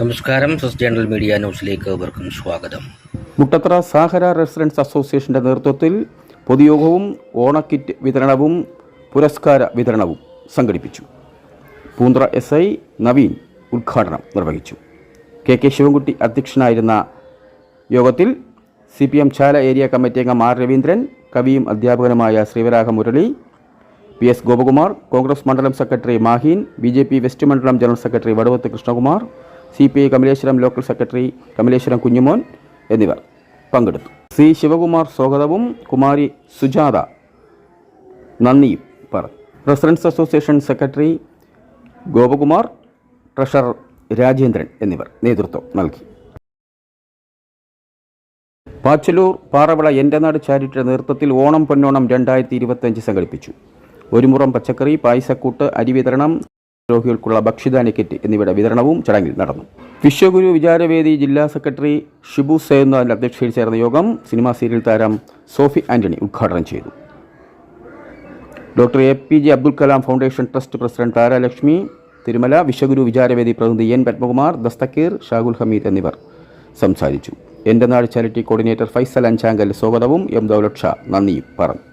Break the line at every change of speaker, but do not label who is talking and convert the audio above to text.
നമസ്കാരം സസ് journal media ന്യൂസിലേക്ക് ഏവർക്കും സ്വാഗതം.
മുട്ടത്തറ സാഹര റെസിഡൻസ് അസോസിയേഷന്റെ നേതൃത്വത്തിൽ പൊതുയോഗവും ഓണക്കിറ്റ് വിതരണവും പുരസ്കാര വിതരണവും സംഘടിപ്പിച്ചു. പൂന്ത്ര എസ് ഐ നവീൻ ഉദ്ഘാടനം നിർവഹിച്ചു. കെ കെ ശിവൻകുട്ടി അധ്യക്ഷനായിരുന്ന യോഗത്തിൽ C P M Chala area committee അംഗം ആർ രവീന്ദ്രൻ കവിയും അധ്യാപകനുമായ ശ്രീവരാഹ മുരളി പി എസ് ഗോപകുമാർ കോൺഗ്രസ് മണ്ഡലം secretary Maheen B J P west മണ്ഡലം general secretary Vadavathu Krishnakumar C P I Kamaleswaram local secretary Kamaleswaram Kunjumon എന്നിവർ പങ്കെടുത്തു. സി ശിവകുമാർ സ്വാഗതവും കുമാരി സുജാത നന്ദിയും പറഞ്ഞു. Residence association secretary Gopakumar treasurer Rajendran എന്നിവർ നേതൃത്വം നൽകി. പാച്ചലൂർ പാറവിള എന്റെ നാട് ചാരിറ്റിയുടെ നേതൃത്വത്തിൽ ഓണം പൊന്നോണം രണ്ടായിരത്തി ഇരുപത്തഞ്ച് സംഘടിപ്പിച്ചു. ഒരു മുറം പച്ചക്കറി പായസക്കൂട്ട് അരി വിതരണം രോഗികൾക്കുള്ള ഭക്ഷ്യധാന്യ കിറ്റ് എന്നിവയുടെ വിതരണവും ചടങ്ങിൽ നടന്നു. വിശ്വഗുരു വിചാരവേദി ജില്ലാ സെക്രട്ടറി ഷിബു സേന്നാഥിന്റെ അധ്യക്ഷതയിൽ ചേർന്ന യോഗം സിനിമാ സീരിയൽ താരം സോഫി ആന്റണി ഉദ്ഘാടനം ചെയ്തു. Doctor A P J Abdul Kalam foundation trust president Tharalakshmi Thirumala Vishwaguru Vicharavedi പ്രതിനിധി എൻ പത്മകുമാർ ദസ്തക്കീർ ഷാഗുൽ ഹമീദ് എന്നിവർ സംസാരിച്ചു. എന്റെ നാട് ചാരിറ്റി കോർഡിനേറ്റർ ഫൈസൽ അഞ്ചാങ്കൽ സ്വാഗതവും എം ദൗലക്ഷ നന്ദിയും പറഞ്ഞു.